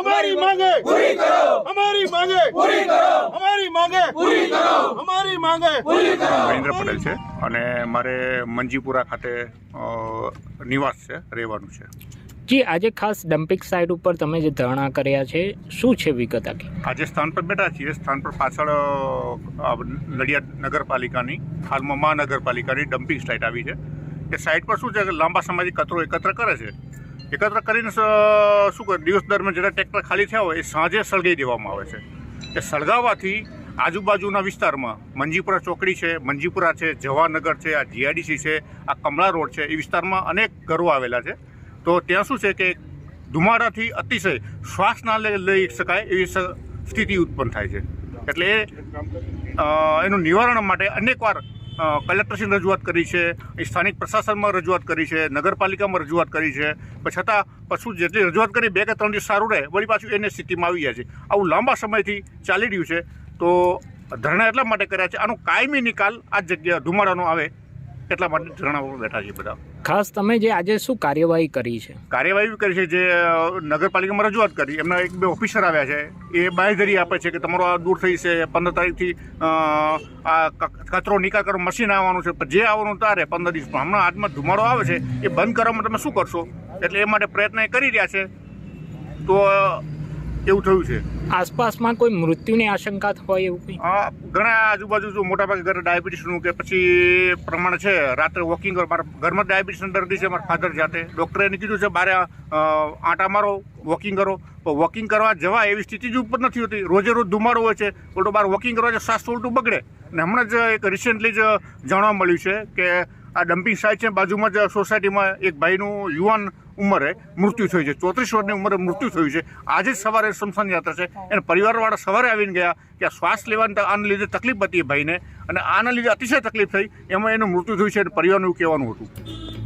અમારી માંગે. પૂરી કરો. અમારી માંગે. પૂરી કરો. અમારી માંગે. પૂરી કરો. અમારી માંગે. પૂરી કરો. મહેન્દ્ર પટેલ છે અને મારે મંજીપુરા ખાતે નિવાસ છે રહેવાનું છે. જી આજે ખાસ ડમ્પિંગ સાઇટ ઉપર તમે જે ધરણા કર્યા છે શું છે વિગત આખી? આજે સ્થાન પર બેઠા છીએ. સ્થાન પર પાછળ નડિયાદ નગરપાલિકાની હાલમાં મહાનગરપાલિકાની ડમ્પિંગ સાઇટ આવી છે. એ સાઇટ પર શું છે કે લાંબા સમયથી કચરો એકત્ર કરે છે? એકત્ર કરીને શું કરે દિવસ દરમિયાન જેટલા ટ્રેક્ટર ખાલી થયા હોય એ સાંજે સળગાવી દેવામાં આવે છે. એ સળગાવવાથી આજુબાજુના વિસ્તારમાં, મંજીપુરા ચોકડી છે, મંજીપુરા છે જવાનગર છે, આ જીઆઈડીસી છે, આ કમળા રોડ છે, એ વિસ્તારમાં અનેક ઘરો આવેલા છે. તો ત્યાં શું છે કે ધુમાડાથી અતિશય શ્વાસ ના લઈ શકાય એવી સ્થિતિ ઉત્પન્ન થાય છે. એટલે એનું નિવારણ માટે અનેકવાર કલેક્ટરશ્રીને રજૂઆત કરી છે સ્થાનિક પ્રશાસનમાં રજૂઆત કરી છે, નગરપાલિકામાં રજૂઆત કરી છે. છતાં પશુ જેટલી રજૂઆત કરી બે કે ત્રણ દિવસ સારું રહે, વળી પાછું એને સ્થિતિમાં આવી જાય છે. આવું લાંબા સમયથી ચાલી રહ્યું છે. તો ધરણા એટલા માટે કર્યા છે, આનો કાયમી નિકાલ આ જગ્યા ધુમાડાનો આવે એટલા માટે ધરણા ઉપર બેઠા છીએ બધા? ખાસ તમે જે આજે શું કાર્યવાહી કરી છે? કાર્યવાહી કરી છે જે નગરપાલિકામાં રજૂઆત કરી. એમના એક બે ઓફિસર આવ્યા છે. એ બાંયધરી આપે છે કે તમારો આ દૂર થઈ છે પંદર તારીખથી આ કચરો નિકાલ કરવા મશીન આવવાનું છે. પણ જે આવવાનું તારે પંદર દિવસ પણ. હમણાં હાથમાં ધુમાડો આવે છે એ બંધ કરવામાં તમે શું કરશો? એટલે એ માટે પ્રયત્ન એ કરી રહ્યા છે. તો એવું થયું છે? આસપાસમાં કોઈ મૃત્યુની આશંકા હોય એવું કંઈ? આ ઘણા આજુબાજુ જો મોટાભાગે ઘરે ડાયાબિટીસનું કે પછી પ્રમાણે છે રાત્રે વોકિંગ મારા ઘરમાં ડાયાબિટીસના દર્દી છે મારા ફાધર જાતે. ડૉક્ટરે એને કીધું છે બારે આંટા મારો વોકિંગ કરો. પણ વોકિંગ કરવા જવા એવી સ્થિતિ જ ઉપર નથી હોતી. રોજે રોજ ધુમાડો હોય છે ઉલટો બહાર વોકિંગ કરવા સ્વાસ્થ્ય ઉલટું બગડે. અને હમણાં જ એક રિસેન્ટલી જ જાણવા મળ્યું છે કે આ ડમ્પિંગ સાઇટ છે બાજુમાં જ સોસાયટીમાં એક ભાઈનું યુવાન ઉંમરે મૃત્યુ થયું છે. ચોત્રીસ વર્ષની ઉંમરે મૃત્યુ થયું છે. આજે જ સવારે શમશાન યાત્રા છે. એને પરિવારવાળા સવારે આવીને ગયા કે આ શ્વાસ લેવાની આના લીધે તકલીફ હતી ભાઈને. અને આના લીધે અતિશય તકલીફ થઈ. એમાં એનું મૃત્યુ થયું છે અને પરિવારનું કહેવાનું હતું.